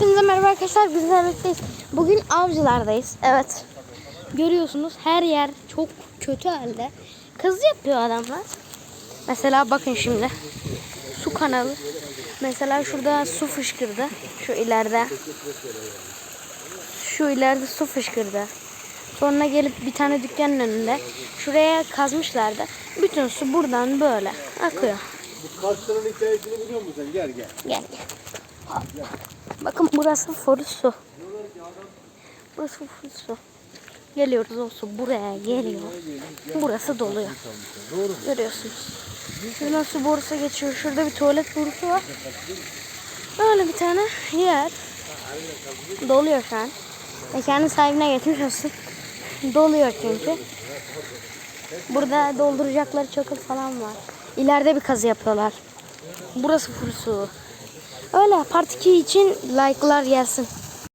Hepinize merhaba arkadaşlar. Biz birlikteyiz. Bugün avcılardayız. Evet. Görüyorsunuz her yer çok kötü halde. Kazı yapıyor adamlar. Mesela bakın şimdi. Su kanalı. Mesela şurada su fışkırdı. Şu ileride. Şu ileride su fışkırdı. Sonra gelip bir tane dükkanın önünde. Şuraya kazmışlardı. Bütün su buradan böyle akıyor. Bu karşıların hikayesini biliyor musun sen? Gel gel. Gel gel. Bakın burası full su. Burası full su. Geliyoruz o su buraya geliyor. Burası doluyor. Görüyorsunuz. Şuradan su borusu geçiyor. Şurada bir tuvalet borusu var. Böyle bir tane yer. Doluyor şu an. Kendi sahibine geçmiş olsun. Doluyor çünkü. Burada dolduracakları çakıl falan var. İleride bir kazı yapıyorlar. Burası full. Öyle part 2 için like'lar gelsin.